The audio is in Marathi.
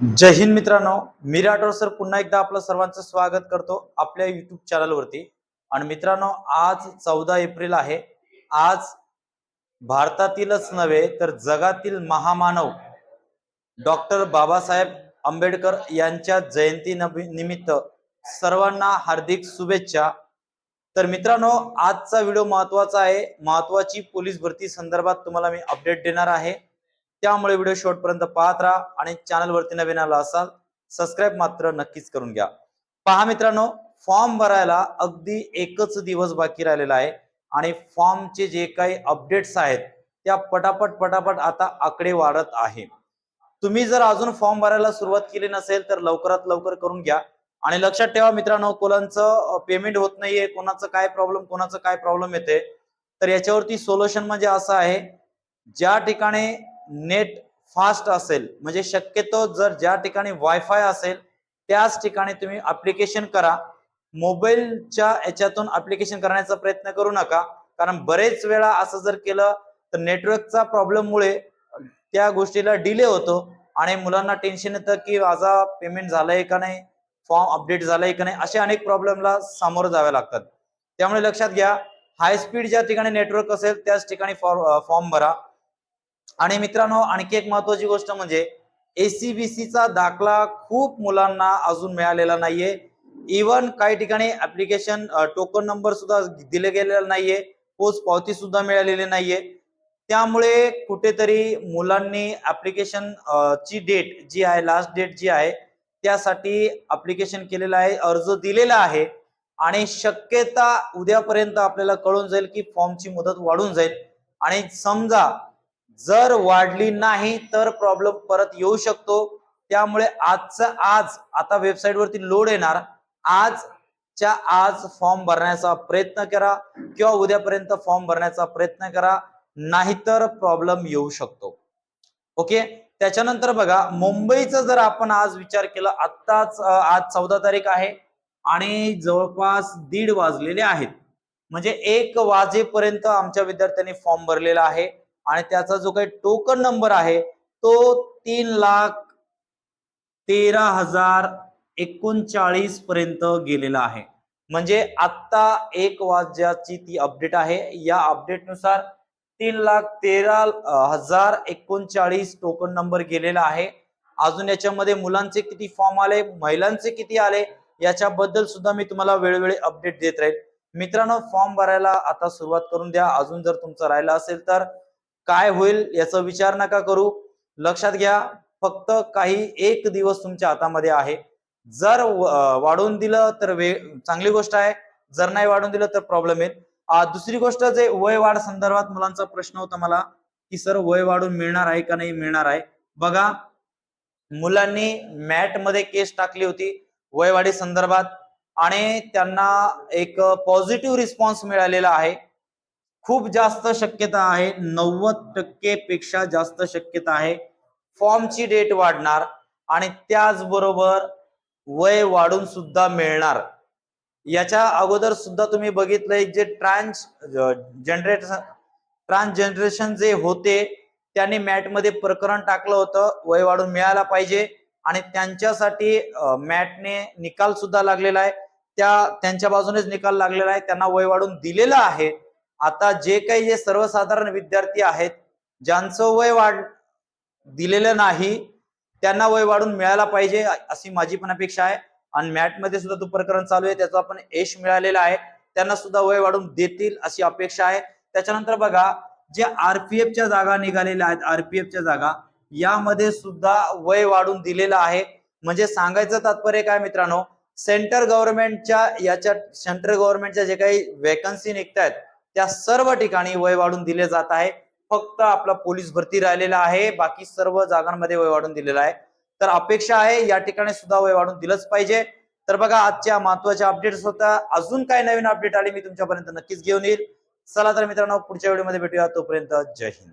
जय हिंद मित्रांनो मी राठोड सर पुन्हा एकदा आपलं सर्वांचं स्वागत करतो आपल्या युट्यूब चॅनलवरती आणि मित्रांनो आज चौदा एप्रिल आहे. आज भारतातीलच नव्हे तर जगातील महामानव डॉक्टर बाबासाहेब आंबेडकर यांच्या जयंती निमित्त सर्वांना हार्दिक शुभेच्छा. तर मित्रांनो आजचा व्हिडिओ महत्त्वाचा आहे. महत्वाची पोलीस भरती संदर्भात तुम्हाला मी अपडेट देणार आहे. त्यामुळे व्हिडिओ शेवटपर्यंत पाहत राहा आणि चॅनलवरती नवीन आला असाल सबस्क्राईब मात्र नक्कीच करून घ्या. पहा मित्रांनो फॉर्म भरायला अगदी एकच दिवस बाकी राहिलेला आहे आणि फॉर्मचे जे काही अपडेट्स आहेत त्या पटापट पटापट आता आकडे वाढत आहे. तुम्ही जर अजून फॉर्म भरायला सुरुवात केली नसेल तर लवकरात लवकर करून घ्या. आणि लक्षात ठेवा मित्रांनो कोणाचं पेमेंट होत नाहीये कोणाचं काय प्रॉब्लेम कोणाचं काय प्रॉब्लेम येते तर याच्यावरती सोल्युशन म्हणजे असं आहे ज्या ठिकाणी नेट फास्ट असेल म्हणजे शक्यतो जर ज्या ठिकाणी वायफाय असेल त्याच ठिकाणी तुम्ही अप्लिकेशन करा. मोबाईलच्या याच्यातून अप्लिकेशन करण्याचा प्रयत्न करू नका. कारण बरेच वेळा असं जर केलं तर नेटवर्कचा प्रॉब्लेममुळे त्या गोष्टीला डिले होतो. आणि मुलांना टेन्शन येतं की माझा पेमेंट झालंय का नाही फॉर्म अपडेट झालाय का नाही असे अनेक प्रॉब्लेमला सामोरं जावे लागतात. त्यामुळे लक्षात घ्या हाय स्पीड ज्या ठिकाणी नेटवर्क असेल त्याच ठिकाणी फॉर्म भरा. आणि मित्रांनो आणखी एक महत्वाची गोष्ट म्हणजे एसीबीसीचा दाखला खूप मुलांना अजून मिळालेला नाहीये. इवन काही ठिकाणी ऍप्लिकेशन टोकन नंबर सुद्धा दिले गेलेला नाहीये. पोच पावती सुद्धा मिळालेली नाहीये. त्यामुळे कुठेतरी मुलांनी ऍप्लिकेशन ची डेट जी आहे लास्ट डेट जी आहे त्यासाठी ऍप्लिकेशन केलेलं आहे अर्ज दिलेला आहे. आणि शक्यता उद्यापर्यंत आपल्याला कळून जाईल की फॉर्मची मुदत वाढून जाईल. आणि समजा जर वाढली नाही तर प्रॉब्लेम परत येऊ शकतो. त्यामुळे आजचा आज आता वेबसाईटवरती लोड येणार. आजच्या आज फॉर्म भरण्याचा प्रयत्न करा किंवा उद्यापर्यंत फॉर्म भरण्याचा प्रयत्न करा नाहीतर प्रॉब्लेम येऊ शकतो. ओके त्याच्यानंतर बघा मुंबईचा जर आपण आज विचार केला आत्ताच आज चौदा तारीख आहे आणि जवळपास दीड वाजलेले आहेत. म्हणजे एक वाजेपर्यंत आमच्या विद्यार्थ्यांनी फॉर्म भरलेला आहे. आणि त्याचा जो काही टोकन नंबर आहे तो तीन लाख तेरा हजार एकोणचाळीस पर्यंत गेलेला आहे. म्हणजे आत्ता एक वाज्याची ती अपडेट आहे. या अपडेटनुसार तीन लाख तेरा हजार एकोणचाळीस टोकन नंबर गेलेला आहे. अजून याच्यामध्ये मुलांचे किती फॉर्म आले महिलांचे किती आले याच्याबद्दल सुद्धा मी तुम्हाला वेळोवेळी अपडेट देत राहील. मित्रांनो फॉर्म भरायला आता सुरुवात करून द्या. अजून जर तुमचं राहिलं असेल तर काय होईल याचा विचार नका करू. लक्षात घ्या फक्त काही एक दिवस तुमच्या हातामध्ये आहे. जर वाढवून दिलं तर वे चांगली गोष्ट आहे. जर नाही वाढवून दिलं तर प्रॉब्लेम येईल दुसरी गोष्ट जे वय वाढ संदर्भात मुलांचा प्रश्न होता मला की सर वय वाढून मिळणार आहे का नाही मिळणार आहे. बघा मुलांनी मॅटमध्ये केस टाकली होती वयवाढी संदर्भात आणि त्यांना एक पॉझिटिव्ह रिस्पॉन्स मिळालेला आहे. खूप जास्त शक्यता आहे. नव्वद टक्के पेक्षा जास्त शक्यता आहे. फॉर्मची डेट वाढणार आणि त्याचबरोबर वय वाढून सुद्धा मिळणार. याच्या अगोदर सुद्धा तुम्ही बघितलंय जे ट्रान्स जनरेट ट्रान्स जनरेशन जे होते त्यांनी मॅटमध्ये प्रकरण टाकलं होतं. वय वाढून मिळायला पाहिजे आणि त्यांच्यासाठी मॅटने निकाल सुद्धा लागलेला आहे. त्या त्यांच्या बाजूनेच निकाल लागलेला आहे. त्यांना वय वाढून दिलेलं आहे. आता जे काही जे सर्वसाधारण विद्यार्थी आहेत ज्यांचं वय वाढ दिलेलं नाही त्यांना वय वाढून मिळायला पाहिजे अशी माझी पण अपेक्षा आहे. आणि मॅटमध्ये सुद्धा तो प्रकरण चालू आहे त्याचा आपण यश मिळालेला आहे. त्यांना सुद्धा वय वाढून देतील अशी अपेक्षा आहे. त्याच्यानंतर बघा जे आरपीएफच्या जागा निघालेल्या आहेत आरपीएफच्या जागा यामध्ये सुद्धा वय वाढून दिलेलं आहे. म्हणजे सांगायचं तात्पर्य काय मित्रांनो सेंटर गव्हर्नमेंटच्या याच्या सेंट्रल गव्हर्नमेंटच्या जे काही वेकन्सी निघत आहेत त्या सर्व ठिकाणी वय वाढून दिले जात आहे. फक्त आपला पोलीस भरती राहिलेला आहे. बाकी सर्व जागांमध्ये वय वाढून दिलेला आहे. तर अपेक्षा आहे या ठिकाणी सुद्धा वय वाढून दिलंच पाहिजे. तर बघा आजच्या महत्त्वाच्या अपडेट्स होत्या अजून काय नवीन अपडेट आली मी तुमच्यापर्यंत नक्कीच घेऊन येईल. चला तर मित्रांनो पुढच्या व्हिडिओमध्ये भेटूया. तोपर्यंत जय हिंद.